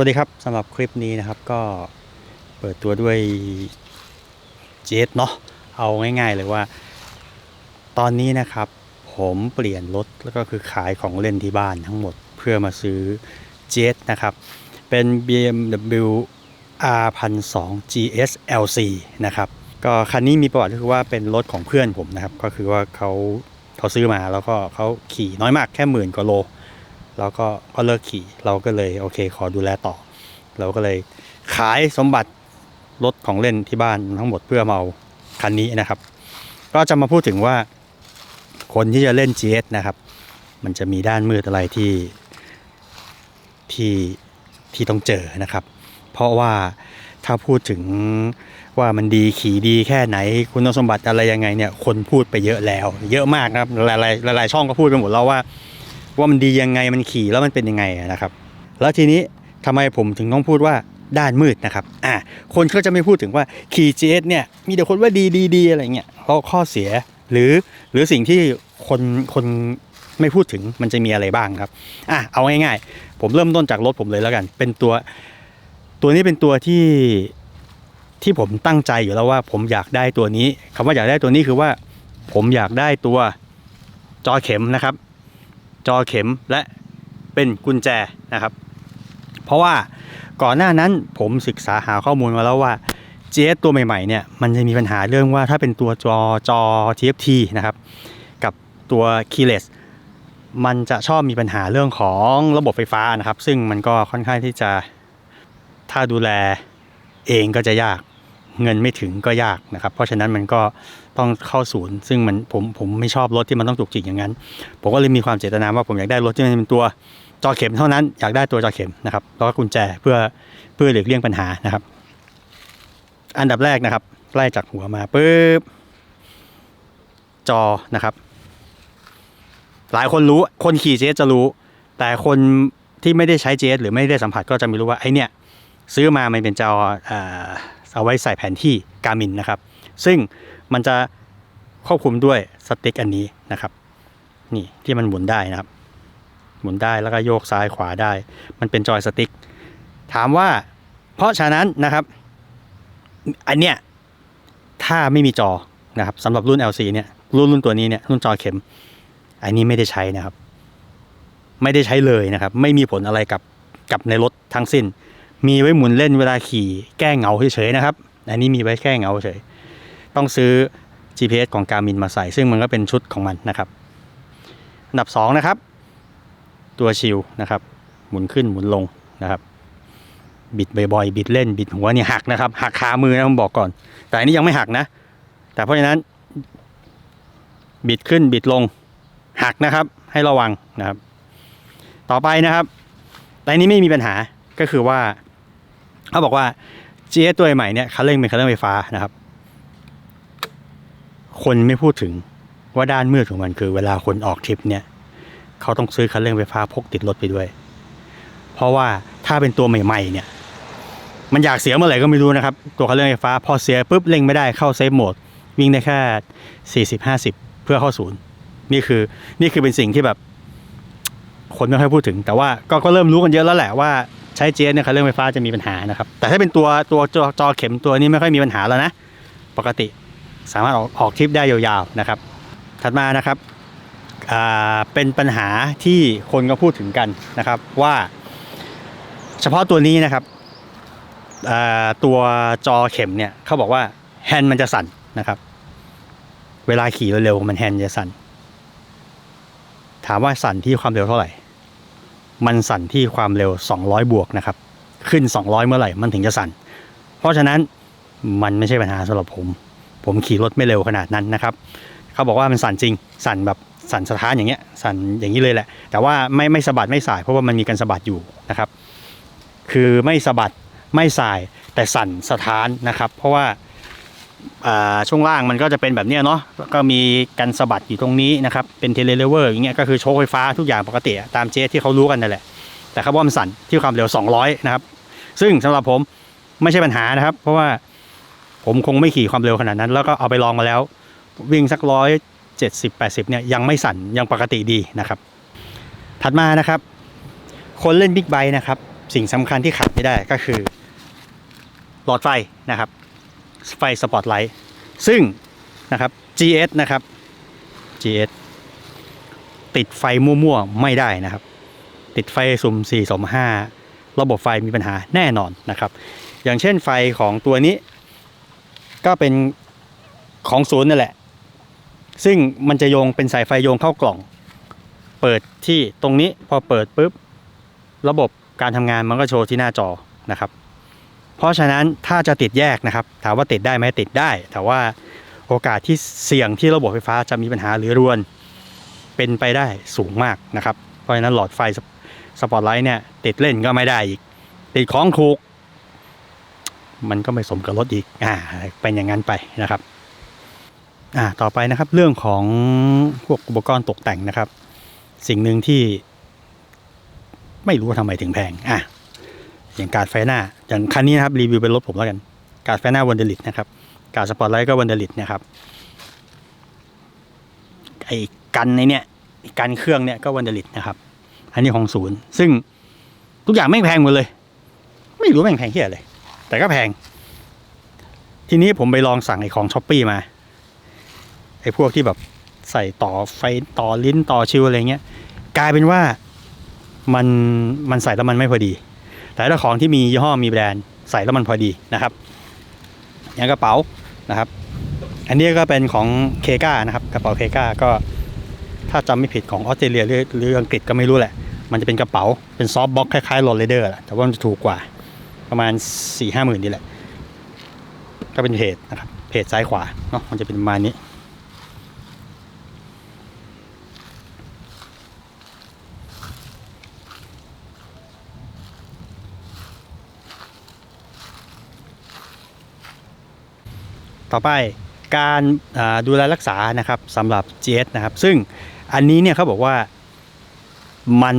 วัสดีครับสำหรับคลิปนี้นะครับก็เปิดตัวด้วยเจสเนาะเอาง่าย ๆ เลยว่า ตอนนี้นะครับผมเปลี่ยนรถแล้วก็คือขายของเล่นที่บ้านทั้งหมดเพื่อมาซื้อเจสนะครับ เป็น BMW R 1 2 GS LC นะครับก็คันนี้มีประวัติก็คือว่าเป็นรถของเพื่อนผมนะครับ ก็คือว่าเขาเขาซื้อมาแล้วก็เขาขี่น้อยมากแค่หมื่นกว่าโล แล้วก็ก็เลิกขี่เราก็เลยโอเค ขอดูแลต่อ เราก็เลยขายสมบัติรถของเล่นที่บ้านทั้งหมดเพื่อมาเอาคันนี้นะครับ ก็จะมาพูดถึงว่าคนที่จะเล่น GS นะครับ มันจะมีด้านมืดอะไรที่ที่ที่ต้องเจอนะครับ เพราะว่าถ้าพูดถึงว่ามันดีขี่ดีแค่ไหนคุณสมบัติอะไรยังไงเนี่ยคนพูดไปเยอะแล้ว เยอะมากนะครับหลายๆหลายๆช่องก็พูดไปหมดแล้วว่า ว่ามันดียังไงมันขี่แล้วมันเป็นยังไงนะครับ แล้วทีนี้ทำไมผมถึงต้องพูดว่าด้านมืดนะครับอ่าคนก็จะไม่พูดถึงว่าขี่ GS เนี่ยมีแต่คนว่าดีดีดีอะไรเงี้ยเพราะข้อเสียหรือหรือสิ่งที่คนคนไม่พูดถึงมันจะมีอะไรบ้างครับอะเอาง่ายๆ ผมเริ่มต้นจากรถผมเลยแล้วกัน เป็นตัวตัวนี้เป็นตัวที่ที่ผมตั้งใจอยู่แล้วว่า ผมอยากได้ตัวนี้คำว่าอยากได้ตัวนี้คือว่า ผมอยากได้ตัวจอเข็มนะครับ จอเข็มและเป็นกุญแจนะครับ เพราะว่าก่อนหน้านั้นผมศึกษาหาข้อมูลมาแล้วว่า GS ตัวใหม่ๆเนี่ยมันจะมีปัญหาเรื่องว่าถ้าเป็นตัวจอจอ TFT นะครับ กับตัว Keyless มันจะชอบมีปัญหาเรื่องของระบบไฟฟ้านะครับ ซึ่งมันก็ค่อนข้างที่จะถ้าดูแลเองก็จะยากเงินไม่ถึงก็ยากนะครับ เพราะฉะนั้นมันก็ ต้องเข้าศูนย์ ซึ่งมันผมผมไม่ชอบรถที่มันต้องจุกจิกอย่างนั้น ผมก็เลยมีความเจตนาว่าผมอยากได้รถที่มันเป็นตัวจอเข็มเท่านั้นอยากได้ตัวจอเข็มนะครับแล้วก็กุญแจเพื่อเพื่อหลีกเลี่ยงปัญหานะครับ อันดับแรกนะครับไล่จากหัวมาปุ๊บจอนะครับ หลายคนรู้คนขี่เจสจะรู้ แต่คนที่ไม่ได้ใช้เจสหรือไม่ได้สัมผัสก็จะไม่รู้ว่าไอเนี่ยซื้อมามันเป็นจอเออเอาไว้ใส่แผนที่การมินนะครับ ซึ่งมันจะควบคุมด้วยสติ๊กอันนี้นะครับ นี่ที่มันหมุนได้นะครับ หมุนได้แล้วก็โยกซ้ายขวาได้ มันเป็นจอยสติ๊กถามว่าเพราะฉะนั้นนะครับ อันเนี้ยถ้าไม่มีจอนะครับสำหรับรุ่น LC เนี่ยรุ่นรุ่นตัวนี้เนี่ยรุ่นจอเข็ม อันนี้ไม่ได้ใช้นะครับ ไม่ได้ใช้เลยนะครับ ไม่มีผลอะไรกับกับในรถทั้งสิ้น มีไว้หมุนเล่นเวลาขี่แก้เหงาเฉยๆนะครับ อันนี้มีไว้แก้เหงาเฉย ต้องซื้อ GPS ของการมินมาใส่ ซึ่งมันก็เป็นชุดของมันนะครับอันดับ2นะครับ ตัวชิลนะครับ หมุนขึ้นหมุนลงนะครับ บิดบ่อยๆบิดเล่นบิดหัวเนี่ยหักนะครับ หักขามือนะผมบอกก่อน แต่อันนี้ยังไม่หักนะ แต่เพราะฉะนั้น บิดขึ้นบิดลงหักนะครับ ให้ระวังนะครับ ต่อไปนะครับแต่อันนี้ไม่มีปัญหาก็คือว่า เขาบอกว่า GS ตัวใหม่เนี่ยคันเร่งเป็นคันเร่งไฟฟ้านะครับ คนไม่พูดถึงว่าด้านมืดของมันคือ เวลาคนออกทริปเนี่ย เขาต้องซื้อคันเร่งไฟฟ้าพกติดรถไปด้วย เพราะว่าถ้าเป็นตัวใหม่ๆเนี่ย มันอยากเสียเมื่อไหร่ก็ไม่รู้นะครับ ตัวคันเร่งไฟฟ้าพอเสียปุ๊บเร่งไม่ได้เข้าเซฟโหมด วิ่งได้แค่40 50 เพื่อเข้าศูนย์นี่คือนี่คือเป็นสิ่งที่แบบคนไม่ค่อยพูดถึง แต่ว่าก็ก็เริ่มรู้กันเยอะแล้วแหละว่าใช้เจสเนี่ยคันเร่งไฟฟ้าจะมีปัญหานะครับ แต่ถ้าเป็นตัวตัวจอจอเข็มตัวนี้ไม่ค่อยมีปัญหาแล้วนะ ปกติ สามารถออกออกทริปได้ยาวๆนะครับ ถัดมานะครับเป็นปัญหาที่คนก็พูดถึงกันนะครับว่าเฉพาะตัวนี้นะครับตัวจอเข็มเนี่ยเขาบอกว่าแฮนด์มันจะสั่นนะครับ เวลาขี่เร็วๆมันแฮนด์จะสั่น ถามว่าสั่นที่ความเร็วเท่าไหร่ มันสั่นที่ความเร็ว 200 บวกนะครับ ขึ้น 200 เมื่อไหร่มันถึงจะสั่น เพราะฉะนั้นมันไม่ใช่ปัญหาสำหรับผม ผมขี่รถไม่เร็วขนาดนั้นนะครับเขาบอกว่ามันสั่นจริงสั่นแบบสั่นสะท้านอย่างเงี้ยสั่นอย่างนี้เลยแหละ แต่ว่าไม่ไม่สะบัดไม่สายเพราะว่ามันมีการสะบัดอยู่นะครับ คือไม่สะบัดไม่สายแต่สั่นสะท้านนะครับ เพราะว่าช่วงล่างมันก็จะเป็นแบบเนี้ยเนาะก็มีการสะบัดอยู่ตรงนี้นะครับ เป็นเทเลเลเวอร์อย่างเงี้ยก็คือโชคไฟฟ้าทุกอย่างปกติตามเจสที่เขารู้กันนั่นแหละ แต่เขาบอกว่ามันสั่นที่ความเร็ว 200 นะครับ ซึ่งสำหรับผมไม่ใช่ปัญหานะครับ เพราะว่า ผมคงไม่ขี่ความเร็วขนาดนั้น แล้วก็เอาไปลองมาแล้ว วิ่งสักร้อยเจ็ดสิบแปดสิบเนี่ยยังไม่สั่นยังปกติดีนะครับ ถัดมานะครับ คนเล่นบิ๊กไบค์นะครับสิ่งสำคัญที่ขาดไม่ได้ก็คือ หลอดไฟนะครับ ไฟสปอตไลท์ซึ่งนะครับ GS นะครับ GS ติดไฟมั่วๆ ไม่ได้นะครับ ติดไฟสุ่ม4สุ่ม5ระบบไฟมีปัญหาแน่นอนนะครับ อย่างเช่นไฟของตัวนี้ ก็เป็นของศูนย์นั่นแหละ ซึ่งมันจะโยงเป็นสายไฟโยงเข้ากล่อง เปิดที่ตรงนี้พอเปิดปุ๊บ ระบบการทำงานมันก็โชว์ที่หน้าจอนะครับ เพราะฉะนั้นถ้าจะติดแยกนะครับ ถามว่าติดได้ไหมติดได้ แต่ว่าโอกาสที่เสี่ยงที่ระบบไฟฟ้าจะมีปัญหาหรือรวน เป็นไปได้สูงมากนะครับ เพราะฉะนั้นหลอดไฟสปสปอตไลท์เนี่ยติดเล่นก็ไม่ได้อีก ติดของถูก มันก็ไม่สมกับรถอีกอ่าเป็นอย่างนั้นไปนะครับอ่าต่อไปนะครับเรื่องของพวกอุปกรณ์ตกแต่งนะครับ สิ่งหนึ่งที่ไม่รู้ว่าทำไมถึงแพงอะอย่างการไฟหน้า อย่างคันนี้นะครับรีวิวเป็นรถผมแล้วกัน การไฟหน้าวันเดลิตนะครับการสปอร์ตไลท์ก็วันเดลิตนะครับไอ้กันในเนี่ยกันเครื่องเนี่ยก็วันเดลิตนะครับ อันนี้ของศูนย์ ซึ่งทุกอย่างไม่งแพงหมดเลย ไม่รู้แม่งแพงที่อะไร แต่ก็แพง ทีนี้ผมไปลองสั่งไอ้ของช้อปปี้มา ไอ้พวกที่แบบใส่ต่อไฟต่อลิ้นต่อชิวอะไรเงี้ย กลายเป็นว่ามันมันใส่แล้วมันไม่พอดี แต่ถ้าของที่มียี่ห้อมีแบรนด์ใส่แล้วมันพอดีนะครับ อย่างกระเป๋านะครับ อันนี้ก็เป็นของเคก้านะครับ กระเป๋าเคก้าก็ถ้าจำไม่ผิดของออสเตรเลียหรือหรืออังกฤษก็ไม่รู้แหละ มันจะเป็นกระเป๋าเป็นซอฟต์บ็อกคล้ายๆโรลเลเดอร์แหละแต่ว่ามันจะถูกกว่า ประมาณ4ี่ห้าหมื่นนี่แหละ ก็เป็นเพจนะครับ เพจซ้ายขวาเนาะมันจะเป็นประมาณนี้ ต่อไปการดูแลรักษานะครับสำหรับ GS นะครับ ซึ่งอันนี้เนี่ยเขาบอกว่ามัน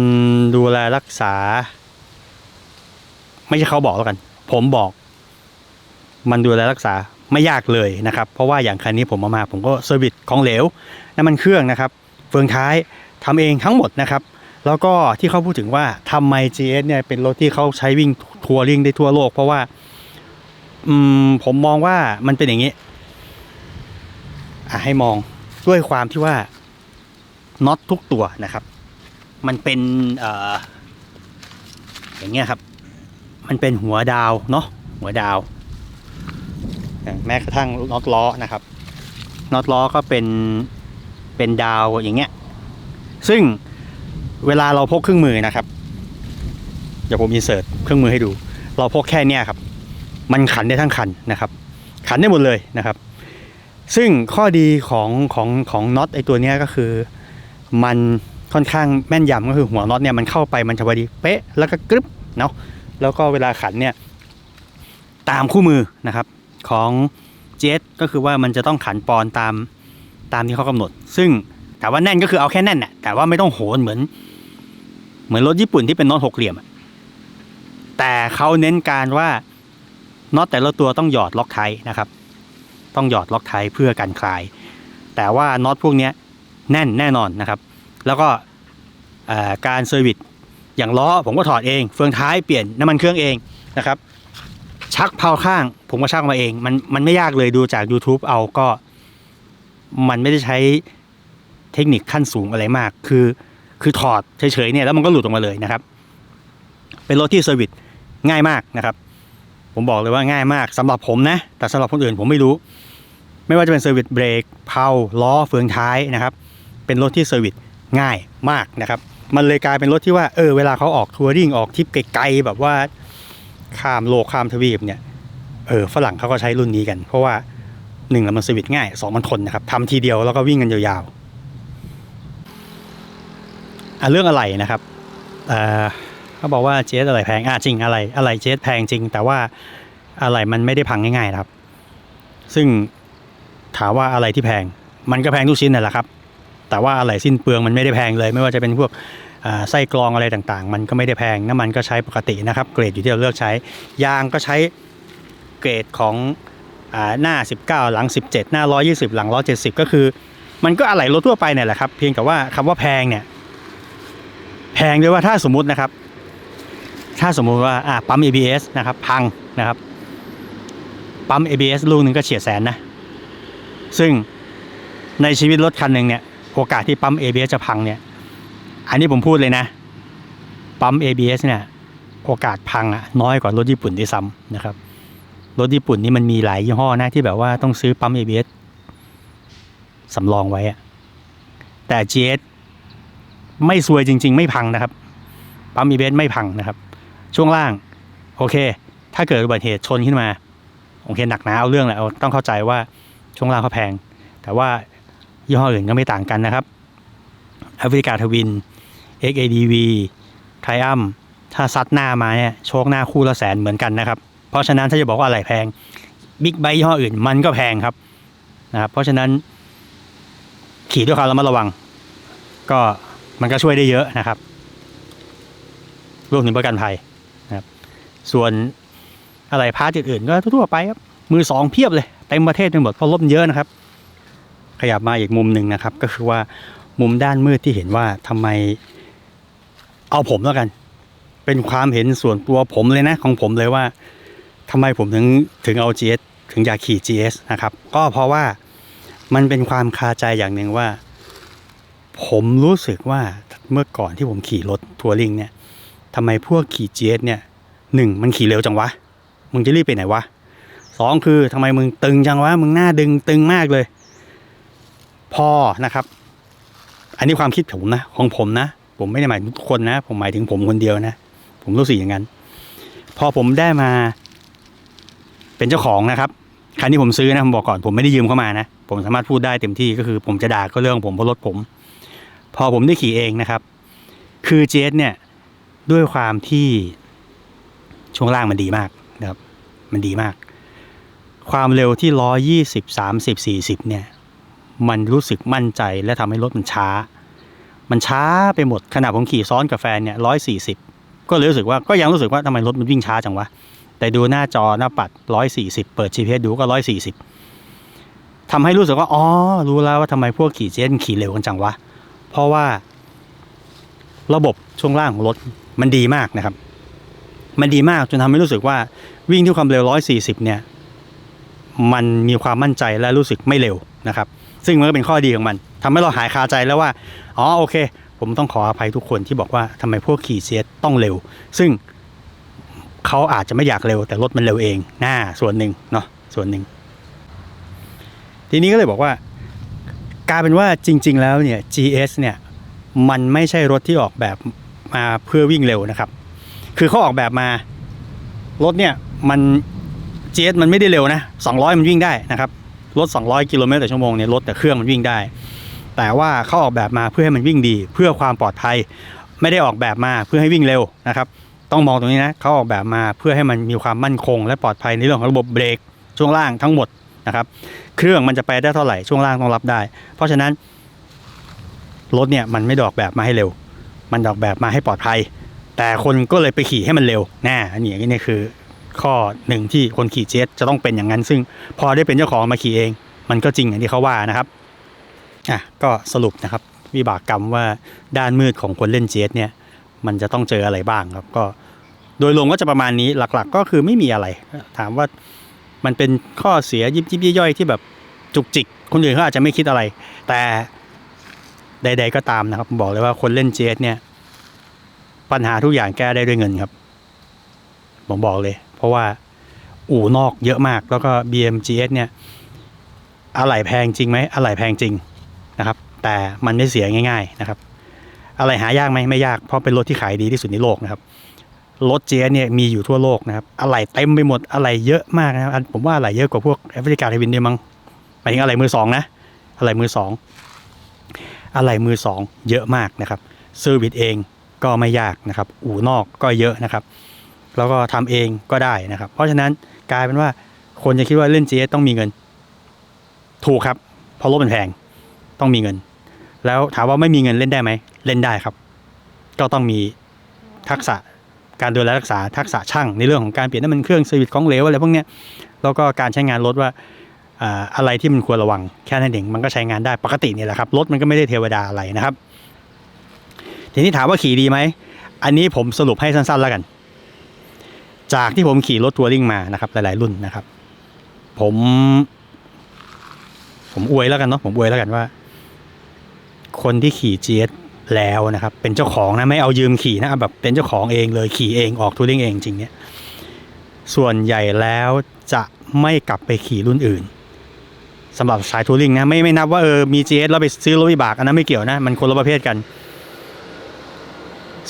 ดูแลรักษา ไม่ใช่เขาบอกแล้วกัน ผมบอก มันดูแลรักษาไม่ยากเลยนะครับ เพราะว่าอย่างคันนี้ผมเอามา ผมก็เซอร์วิสของเหลวน้ำมันเครื่องนะครับ เฟืองท้ายทำเองทั้งหมดนะครับ แล้วก็ที่เขาพูดถึงว่าทำไม GS เนี่ยเป็นรถที่เขาใช้วิ่งทัวริงได้ทั่วโลก เพราะว่า อืมผมมองว่ามันเป็นอย่างนี้อะให้มองด้วยความที่ว่าน็อตทุกตัวนะครับ มันเป็นเอ่ออย่างเงี้ยครับ มันเป็นหัวดาวเนาะหัวดาวอะแม้กระทั่งน็อตล้อนะครับน็อตล้อก็เป็นเป็นดาวอย่างเงี้ย ซึ่งเวลาเราพกเครื่องมือนะครับ เดี๋ยวผมอินเสิร์ตเครื่องมือให้ดู เราพกแค่เนี้ยครับ มันขันได้ทั้งคันนะครับ ขันได้หมดเลยนะครับ ซึ่งข้อดีของของของน็อตไอตัวเนี้ยก็คือมันค่อนข้างแม่นยำก็คือหัวน็อตเนี่ยมันเข้าไปมันจะพอดีเป๊ะแล้วก็กรึบเนาะ แล้วก็เวลาขันเนี่ยตามคู่มือนะครับของเจสก็คือว่ามันจะต้องขันปอนตามตามที่เขากำหนด ซึ่งแต่ว่าแน่นก็คือเอาแค่แน่นน่ะแต่ว่าไม่ต้องโหนเหมือน เหมือนรถญี่ปุ่นที่เป็นน็อตหกเหลี่ยมอะแต่เขาเน้นการว่าน็อตแต่ละตัวต้องหยอดล็อกไทยนะครับ ต้องหยอดล็อกไทยเพื่อกันคลาย แต่ว่าน็อตพวกนี้แน่นแน่นอนนะครับ แล้วก็การเซอร์วิส อย่างล้อผมก็ถอดเอง เฟืองท้ายเปลี่ยนน้ำมันเครื่องเองนะครับชักเพาข้าง ผมก็ชักมาเองมันมันไม่ยากเลยดูจาก YouTube เอาก็ มันไม่ได้ใช้เทคนิคขั้นสูงอะไรมาก คือคือถอดเฉยๆเนี่ยแล้วมันก็หลุดออกมาเลยนะครับ เป็นรถที่เซอร์วิสง่ายมากนะครับ ผมบอกเลยว่าง่ายมากสำหรับผมนะ แต่สำหรับคนอื่นผมไม่รู้ ไม่ว่าจะเป็นเซอร์วิสเบรกเพาล้อเฟืองท้ายนะครับ เป็นรถที่เซอร์วิสง่ายมากนะครับ มันเลยกลายเป็นรถที่ว่าเออเวลาเขาออกทัวริงออกทริปไกลๆแบบว่าข้ามโลกข้ามทวีปเนี่ยเออฝรั่งเขาก็ใช้รุ่นนี้กัน เพราะว่าหนึ่งแล้วมันเซอร์วิสง่ายสองมันทนนะครับทำทีเดียวแล้วก็วิ่งกันยาวๆอะเรื่องอะไรนะครับเออเขาบอกว่าเจสอะไรแพงอะจริงอะไรอะไรเจสแพงจริง แต่ว่าอะไรมันไม่ได้พังง่ายๆนะครับ ซึ่งถามว่าอะไรที่แพงมันก็แพงทุกชิ้นนั่นแหละครับ แต่ว่าอะไรสิ้นเปลืองมันไม่ได้แพงเลย ไม่ว่าจะเป็นพวกไส้กรองอะไรต่างๆ มันก็ไม่ได้แพงน้ำมันก็ใช้ปกตินะครับ เกรดอยู่ที่เราเลือกใช้ ยางก็ใช้เกรดของอ่าหน้า 19 หลัง 17 หน้า 120 หลัง 170 ก็คือ มันก็อะไหล่รถทั่วไปเนี่ยแหละครับ เพียงแต่ว่าคำว่าแพงเนี่ย แพงด้วยว่าถ้าสมมุตินะครับ ถ้าสมมุติว่าอะปั๊ม ABS นะครับ พังนะครับ ปั๊ม ABS ลูกหนึ่งก็เฉียดแสนนะ ซึ่งในชีวิตรถคันหนึ่งเนี่ย โอกาสที่ปั๊ม ABS จะพังเนี่ย อันนี้ผมพูดเลยนะ ปั๊ม ABS เนี่ย โอกาสพังอะน้อยกว่ารถญี่ปุ่นด้วยซ้ำนะครับ รถญี่ปุ่นนี่มันมีหลายยี่ห้อนะที่แบบว่าต้องซื้อปั๊ม ABS สำรองไว้อะแต่ GS ไม่ซวยจริง ๆ ไม่พังนะครับ ปั๊ม ABS ไม่พังนะครับ ช่วงล่าง โอเค ถ้าเกิดอุบัติเหตุชนขึ้นมา โอเคหนักหนาเอาเรื่องแหละเอาต้องเข้าใจว่าช่วงล่างเขาแพง แต่ว่า ยี่ห้ออื่นก็ไม่ต่างกันนะครับแอฟริกาทวิน XADV ไทอัมถ้าซัดหน้ามาเนี่ยโชคหน้าคู่ละแสนเหมือนกันนะครับ เพราะฉะนั้นถ้าจะบอกว่าอะไรแพงบิ๊กไบยี่ห้ออื่นมันก็แพงครับนะครับ เพราะฉะนั้นขี่ด้วยความระมัดระวัง ก็มันก็ช่วยได้เยอะนะครับรวมถึงประกันภัยนะครับ ส่วนอะไรพาร์ทอื่นๆก็ทั่วไปครับ มือสองเพียบเลยเต็มประเทศไปหมดเพราะรถเยอะนะครับ ขยับมาอีกมุมหนึ่งนะครับ ก็คือว่ามุมด้านมืดที่เห็นว่าทำไม เอาผมแล้วกัน เป็นความเห็นส่วนตัวผมเลยนะของผมเลยว่าทำไมผมถึงถึงเอา GS ถึงอยากขี่ GS นะครับ ก็เพราะว่ามันเป็นความคาใจอย่างหนึ่งว่า ผมรู้สึกว่าเมื่อก่อนที่ผมขี่รถทัวริงเนี่ยทำไมพวกขี่ GS เนี่ยหนึ่งมันขี่เร็วจังวะ มึงจะรีบไปไหนวะสองคือทำไมมึงตึงจังวะ มึงหน้าดึงตึงมากเลย พอนะครับ อันนี้ความคิดผมนะของผมนะ ผมไม่ได้หมายถึงทุกคนนะ ผมหมายถึงผมคนเดียวนะ ผมรู้สึกอย่างนั้น พอผมได้มา เป็นเจ้าของนะครับคันที่ผมซื้อนะผมบอกก่อนผมไม่ได้ยืมเข้ามานะ ผมสามารถพูดได้เต็มที่ก็คือ ผมจะด่าก็เรื่องผมเพราะรถผม พอผมได้ขี่เองนะครับ คือเจสเนี่ยด้วยความที่ช่วงล่างมันดีมากนะครับ มันดีมาก ความเร็วที่ร้อยี่สิบสามสิบสี่สิบเนี่ย มันรู้สึกมั่นใจและทำให้รถมันช้า มันช้าไปหมดขณะผมขี่ซ้อนกับแฟนเนี่ยร้อยสี่สิบก็เลยรู้สึกว่าก็ยังรู้สึกว่าทำไมรถมันวิ่งช้าจังวะ แต่ดูหน้าจอหน้าปัดร้อยสี่สิบเปิด GPS ดูก็ร้อยสี่สิบทำให้รู้สึกว่าอ๋อรู้แล้วว่าทำไมพวกขี่เจนขี่เร็วกันจังวะ เพราะว่า ระบบช่วงล่างของรถมันดีมากนะครับ มันดีมากจนทำให้รู้สึกว่าวิ่งที่ความเร็วร้อยสี่สิบเนี่ย มันมีความมั่นใจและรู้สึกไม่เร็วนะครับ ซึ่งมันก็เป็นข้อดีของมันทำให้เราหายคาใจแล้วว่า อ๋อโอเค ผมต้องขออภัยทุกคนที่บอกว่าทำไมพวกขี่เซียต้องเร็ว ซึ่งเขาอาจจะไม่อยากเร็วแต่รถมันเร็วเองหน้าส่วนหนึ่งเนาะส่วนหนึ่ง ทีนี้ก็เลยบอกว่ากลายเป็นว่าจริง ๆ แล้วเนี่ย GS เนี่ยมันไม่ใช่รถที่ออกแบบมาเพื่อวิ่งเร็วนะครับ คือเขาออกแบบมารถเนี่ยมัน GS มันไม่ได้เร็วนะ200 มันวิ่งได้นะครับ รถ 200 กิโลเมตรต่อชั่วโมงเนี่ยรถแต่เครื่องมันวิ่งได้ แต่ว่าเขาออกแบบมาเพื่อให้มันวิ่งดี เพื่อความปลอดภัย ไม่ได้ออกแบบมาเพื่อให้วิ่งเร็วนะครับต้องมองตรงนี้นะเขาออกแบบมาเพื่อให้มันมีความมั่นคง และปลอดภัยในเรื่องของระบบเบรกช่วงล่างทั้งหมดนะครับ เครื่องมันจะไปได้เท่าไหร่ช่วงล่างต้องรับได้ เพราะฉะนั้นรถเนี่ยมันไม่ดออกแบบมาให้เร็ว มันออกแบบมาให้ปลอดภัย แต่คนก็เลยไปขี่ให้มันเร็วแน่อันนี้นี้คือ ข้อหนึ่งที่คนขี่เจ็ตจะต้องเป็นอย่างนั้น ซึ่งพอได้เป็นเจ้าของมาขี่เอง มันก็จริงอย่างที่เขาว่านะครับอะก็สรุปนะครับวิบากกรรมว่าด้านมืดของคนเล่นเจ็ตเนี่ยมันจะต้องเจออะไรบ้างครับก็โดยรวมก็จะประมาณนี้หลักๆ ก็คือไม่มีอะไร ถามว่ามันเป็นข้อเสียยิบยิบย่อยๆที่แบบจุกจิก คนอื่นเขาอาจจะไม่คิดอะไร แต่ใด ๆ ก็ตามนะครับผมบอกเลยว่าคนเล่นเจ็ตเนี่ย ปัญหาทุกอย่างแก้ได้ด้วยเงินครับ ผมบอกเลย เพราะว่าอู่นอกเยอะมากแล้วก็ BMGS เนี่ยอะไหล่แพงจริงไหมอะไหล่แพงจริงนะครับ แต่มันไม่เสียง่าย ๆนะครับ อะไรหายากไหมไม่ยากเพราะเป็นรถที่ขายดีที่สุดในโลกนะครับรถเจเนี่ยมีอยู่ทั่วโลกนะครับอะไหล่เต็มไปหมดอะไหล่เยอะมากนะครับผมว่าอะไหล่เยอะกว่าพวกแอฟริกาไทวินด้วยมั้งหมายถึงอะไหล่มือสองนะอะไหล่มือสองอะไหล่มือสองเยอะมากนะครับเซอร์วิสเองก็ไม่ยากนะครับ อู่นอกก็เยอะนะครับ แล้วก็ทำเองก็ได้นะครับ เพราะฉะนั้นกลายเป็นว่าคนจะคิดว่าเล่น GS ต้องมีเงิน ถูกครับเพราะรถมันแพงต้องมีเงิน แล้วถามว่าไม่มีเงินเล่นได้ไหมเล่นได้ครับ ก็ต้องมีทักษะการดูแลรักษาทักษะช่างในเรื่องของการเปลี่ยนน้ำมันเครื่องเซอร์วิสของเหลวอะไรพวกนี้แล้วก็การใช้งานรถว่าอะไรที่มันควรระวังแค่นั้นเองมันก็ใช้งานได้ปกตินี่แหละครับรถมันก็ไม่ได้เทวดาอะไรนะครับ ทีนี้ถามว่าขี่ดีไหม อันนี้ผมสรุปให้สั้นๆแล้วกัน จากที่ผมขี่รถทัวริงมานะครับ หลาย ๆ รุ่นนะครับ ผม ผมอวยแล้วกันเนาะผมอวยแล้วกันว่า คนที่ขี่ GS แล้วนะครับ เป็นเจ้าของนะไม่เอายืมขี่นะแบบเป็นเจ้าของเองเลยขี่เองออกทัวริงเองจริงเนี่ยส่วนใหญ่แล้วจะไม่กลับไปขี่รุ่นอื่นสำหรับสายทัวริงนะไม่ไม่นับว่าเออมี GS แล้วไปซื้อรถวิบากอันนั้นไม่เกี่ยวนะ มันคนละประเภทกัน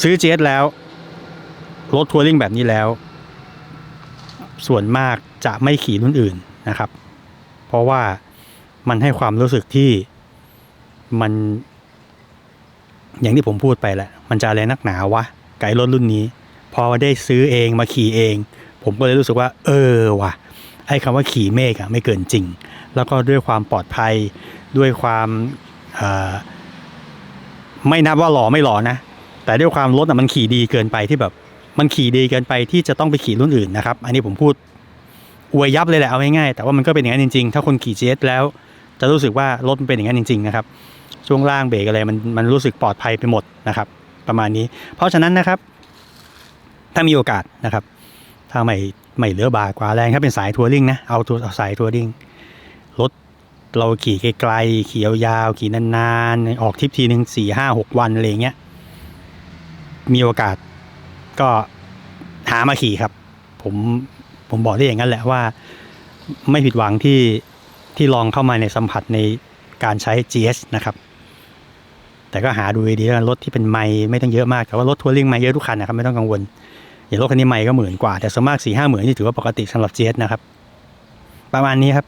ซื้อ GS แล้วรถทัวริงแบบนี้แล้ว ส่วนมากจะไม่ขี่รุ่นอื่นนะครับ เพราะว่ามันให้ความรู้สึกที่มัน อย่างที่ผมพูดไปแหละ มันจะอะไรนักหนาวะไก่รถรุ่นนี้ พอได้ซื้อเองมาขี่เอง ผมก็เลยรู้สึกว่า เออว่ะไอ้คำว่าขี่เมฆอะไม่เกินจริง แล้วก็ด้วยความปลอดภัยด้วยความไม่นับว่าหล่อไม่หล่อนะ แต่ด้วยความรถอะมันขี่ดีเกินไปที่แบบ มันขี่ดีเกินไปที่จะต้องไปขี่รุ่นอื่นนะครับ อันนี้ผมพูดอวยยับเลยแหละเอาง่ายๆแต่ว่ามันก็เป็นอย่างนั้นจริงๆ ถ้าคนขี่ GS แล้ว จะรู้สึกว่ารถมันเป็นอย่างนั้นจริงๆนะครับช่วงล่างเบรกอะไรมันมันรู้สึกปลอดภัยไปหมดนะครับ ประมาณนี้ เพราะฉะนั้นนะครับ ถ้ามีโอกาสนะครับ ถ้าไม่ไม่เหลือบากว่าแรงถ้าเป็นสายทัวริงนะเอาทัวเอาสายทัวริงรถเราขี่ไกลๆขี่ยาวๆขี่นานๆ ออกทริปทีหนึ่งสี่ห้าหกวันอะไรเงี้ยมีโอกาส ก็หามาขี่ครับ ผมผมบอกได้อย่างนั้นแหละว่า ไม่ผิดหวังที่ที่ลองเข้ามาในสัมผัสในการใช้ GS นะครับ แต่ก็หาดูดีๆแล้วรถที่เป็นไมล์ไม่ต้องเยอะมาก แต่ว่ารถทัวริงไมล์เยอะทุกคันนะครับ ไม่ต้องกังวล อย่างรถคันนี้ไมล์ก็หมื่นกว่า แต่ส่วนมากสี่ห้าหมื่นนี่ถือว่าปกติสำหรับ GS นะครับ ประมาณนี้ครับ